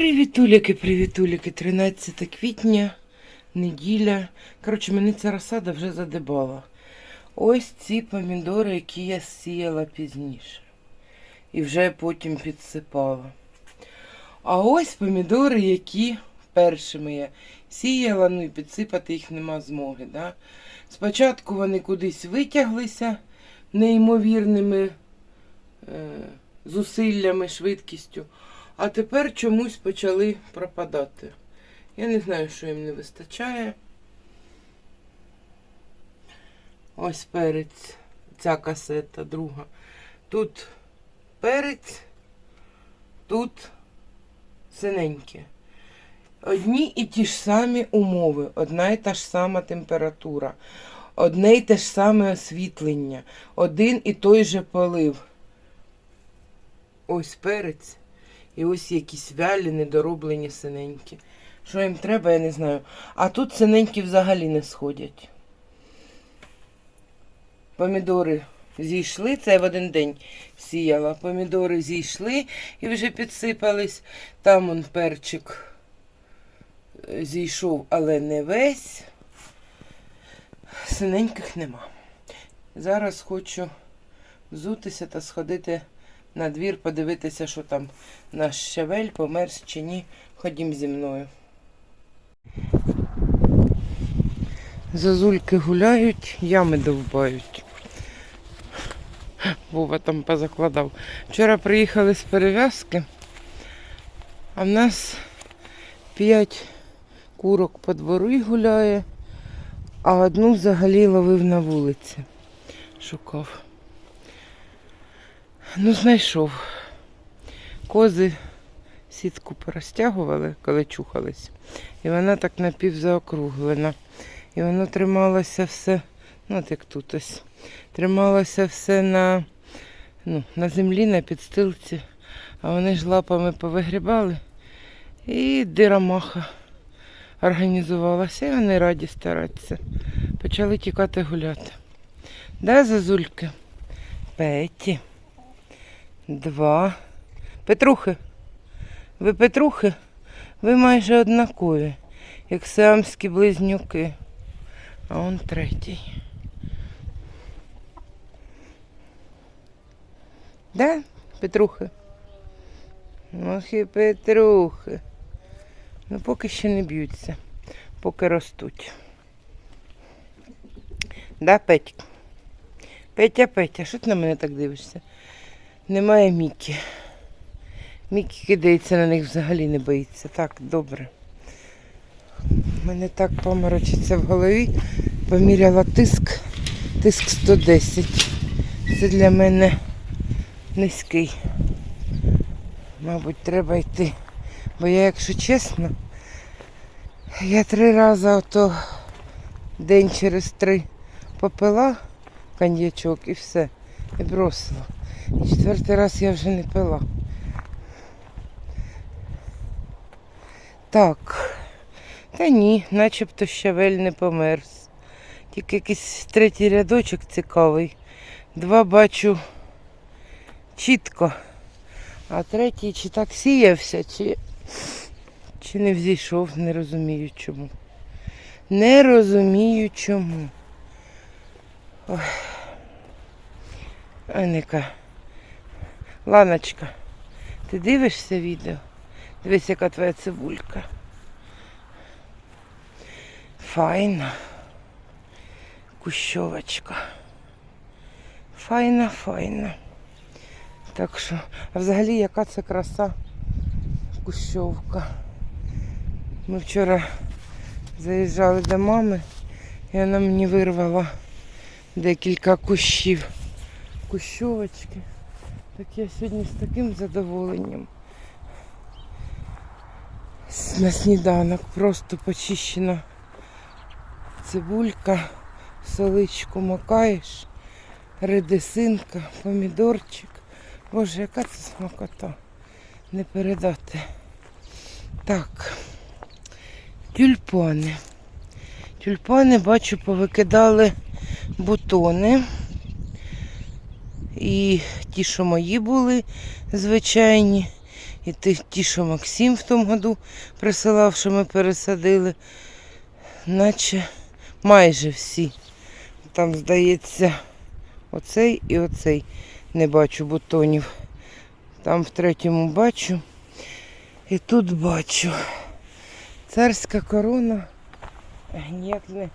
Привітуліки, привітуліки, 13 квітня, неділя. Коротше, мене ця розсада вже задибала. Ось ці помідори, які я сіяла пізніше. І вже потім підсипала. А ось помідори, які першими я сіяла, ну і підсипати їх нема змоги. Да? Спочатку вони кудись витяглися неймовірними е, зусиллями, швидкістю. А тепер чомусь почали пропадати. Я не знаю, що їм не вистачає. Ось перець, ця касета друга. Тут перець, тут синеньке. Одні і ті ж самі умови, одна і та ж сама температура, одне і те ж саме освітлення, один і той же полив. Ось перець. І ось якісь вялі, недороблені синенькі. Що їм треба, я не знаю. А тут синенькі взагалі не сходять. Помідори зійшли, це я в один день сіяла. Помідори зійшли і вже підсипались. Там он перчик е, зійшов, але не весь. Синеньких нема. Зараз хочу взутися та сходити на двір, подивитися, що там наш щавель померз чи ні. Ходім зі мною. Зазульки гуляють, ями довбають. Вова там позакладав. Вчора приїхали з перев'язки, а в нас п'ять курок по двору гуляє, а одну взагалі ловив на вулиці. Шукав. Ну, знайшов. Кози сітку порозтягували, коли чухались. І вона так напівзаокруглена. І воно трималося все, ну от як тут ось, трималося все на, ну, на землі, на підстилці. А вони ж лапами повигрібали. І дирамаха організувалася, і вони раді старатися. Почали тікати гуляти. Да, зазульки? Петі. Два. Петрухи. Ви Петрухи? Ви майже однакові, як сиамські близнюки. А он третій. Да, Петрухи? Ох і Петрухи. Ну, поки ще не б'ються, поки ростуть. Да, Петь? Петя, Петя, що ти на мене так дивишся? Немає Мікі. Мікі кидається на них взагалі не боїться. Так, добре. У мене так поморочиться в голові. Поміряла тиск. Тиск 110. Це для мене низький. Мабуть, треба йти. Бо я, якщо чесно, я три рази ото день через три попила коньячок і все. І бросила. І четвертий раз я вже не пила. Так. Та ні, начебто щавель не померз. Тільки якийсь третій рядочок цікавий. Два бачу чітко. А третій чи так сіявся, чи, чи не взійшов, не розумію чому. Не розумію чому. Ой. Аника. Ланочка, ти дивишся відео? Дивись, яка твоя цибулька. Файна. Кущовочка. Файна, файна. Так що, а взагалі яка це краса кущовка. Ми вчора заїжджали до мами і вона мені вирвала декілька кущів. Кущовочки. Так я сьогодні з таким задоволенням. На сніданок просто почищена цибулька, соличку макаєш, редисинка, помідорчик. Боже, яка це смакота. Не передати. Так. Тюльпани. Тюльпани, бачу, повикидали бутони. І ті, що мої були звичайні, І ті, що Максим в тому году присилав, що ми пересадили, наче майже всі. Там, здається, оцей і оцей не бачу бутонів. Там в третьому бачу. І тут бачу. Царська корона ніяк не,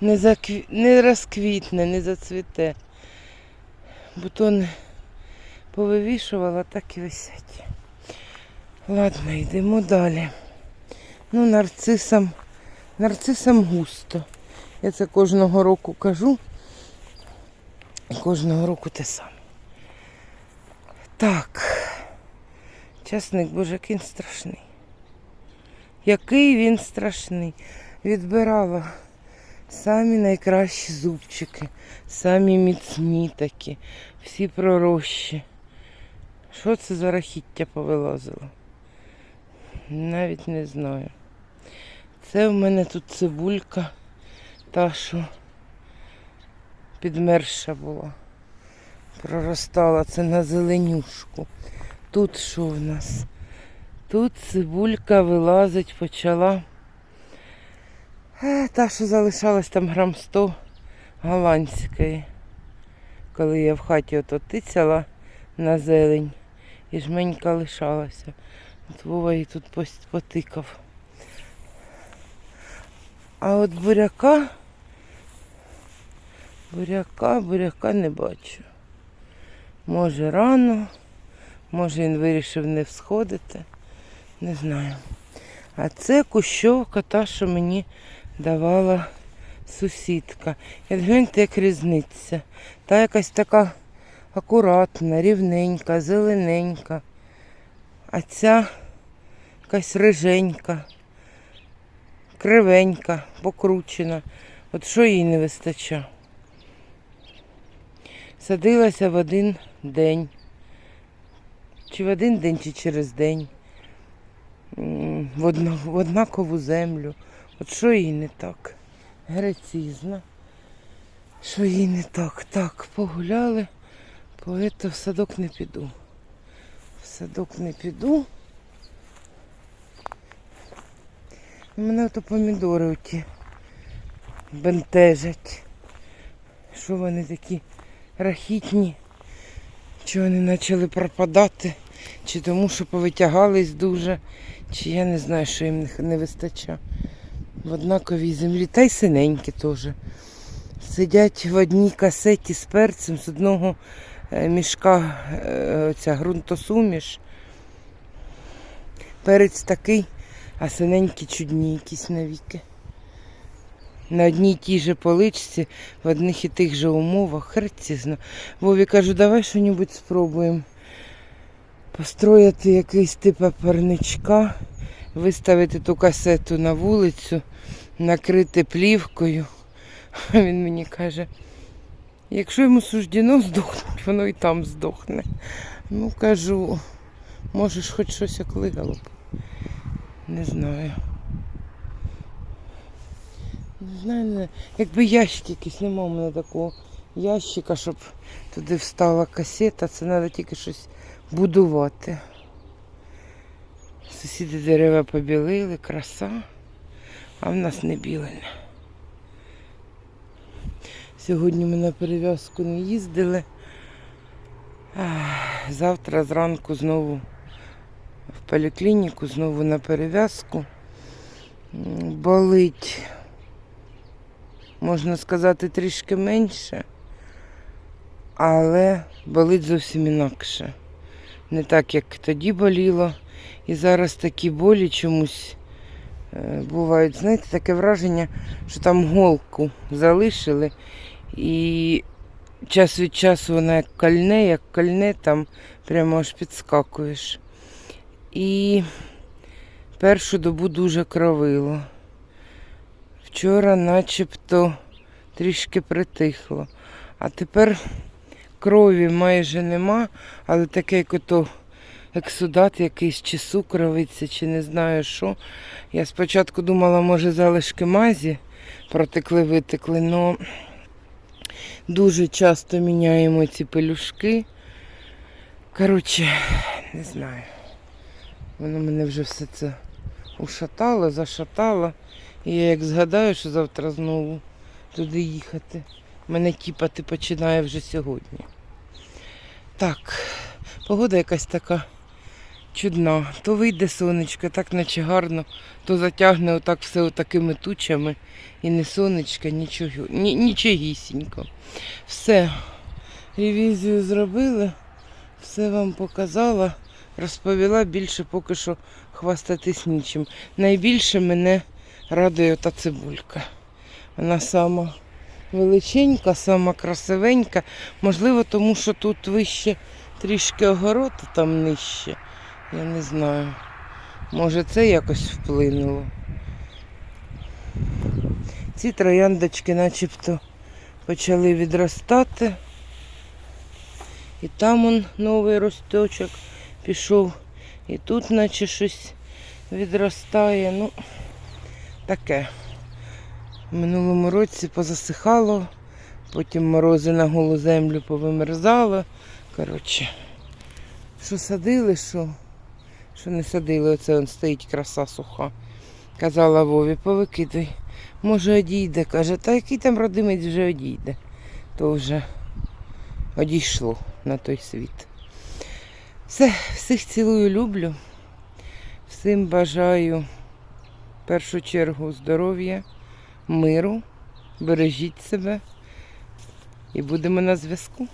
не, закві... не розквітне, не зацвіте. Бутони повивішувала, так і висять. Ладно, йдемо далі. Ну, нарцисам, нарцисам густо. Я це кожного року кажу. Кожного року те саме. Так. Часник, боже, який він страшний. Який він страшний. Відбирала самі найкращі зубчики, самі міцні такі, всі пророщі. Що це за рахіття повилазило? Навіть не знаю. Це в мене тут цибулька, та що підмерша була. Проростала це на зеленюшку. Тут що в нас? Тут цибулька вилазить, почала. Та, що залишалась там грам 100 голландської. Коли я в хаті ото тицяла на зелень і жменька лишалася. От Вова її тут потикав. А от буряка, буряка, буряка не бачу. Може рано, може він вирішив не всходити, не знаю. А це кущовка та, що мені давала сусідка. От гляньте, як різниця. Та якась така акуратна, рівненька, зелененька. А ця якась риженька, кривенька, покручена. От що їй не вистачає? Садилася в один день. Чи в один день, чи через день. В, одно, в однакову землю. От що їй не так? Грецізна. Що їй не так? Так, погуляли, поето в садок не піду. В садок не піду. У Мене ото помідори оті бентежать. Що вони такі рахітні? Чи вони почали пропадати? Чи тому, що повитягались дуже, чи я не знаю, що їм не- вистачає. В однаковій землі, та й синенькі теж. Сидять в одній касеті з перцем з одного мішка е, оця ґрунтосуміш. Перець такий, а синенькі чудні якісь навіки. На одній тій же поличці, в одних і тих же умовах, хрецізно. Вові кажу, давай що-небудь спробуємо. Построїти якийсь типу парничка, виставити ту касету на вулицю, накрити плівкою. Він мені каже, якщо йому суждено здохнуть, воно і там здохне. Ну, кажу, можеш хоч щось оклигало б. Не знаю. Не знаю, не знаю. Якби ящик якийсь, нема у мене такого ящика, щоб туди встала касета, це треба тільки щось будувати. Сусіди дерева побілили, краса, а в нас не білене. Сьогодні ми на перев'язку не їздили. Завтра зранку знову в поліклініку, знову на перев'язку. Болить, можна сказати, трішки менше, але болить зовсім інакше. Не так, як тоді боліло. І зараз такі болі чомусь е, бувають. Знаєте, таке враження, що там голку залишили. І час від часу вона як кольне, як кольне, там прямо аж підскакуєш. І першу добу дуже кровило. Вчора начебто трішки притихло. А тепер крові майже нема, але таке, як ото ексудат якийсь, чи сукровиця, чи не знаю що. Я спочатку думала, може, залишки мазі протекли, витекли, але дуже часто міняємо ці пелюшки. Коротше, не знаю. Воно мене вже все це ушатало, зашатало. І я як згадаю, що завтра знову туди їхати. Мене тіпати починає вже сьогодні. Так, погода якась така чудна. То вийде сонечко, так наче гарно, то затягне отак все такими тучами. І не сонечка, нічого, ні, нічогісінько. Все, ревізію зробили, все вам показала, розповіла більше поки що хвастатись нічим. Найбільше мене радує та цибулька. Вона сама величенька, сама красивенька. Можливо, тому що тут вище трішки огород, а там нижче. Я не знаю. Може це якось вплинуло. Ці трояндочки начебто почали відростати. І там он новий росточок пішов. І тут наче щось відростає. Ну, таке. В минулому році позасихало, потім морози на голу землю повимерзало. Коротше, що садили, що, що не садили, оце он стоїть краса суха. Казала Вові, повикидай. Може одійде. Каже, та який там родимець вже одійде. То вже одійшло на той світ. Все, всіх цілую, люблю. Всім бажаю в першу чергу здоров'я, миру, бережіть себе і будемо на зв'язку.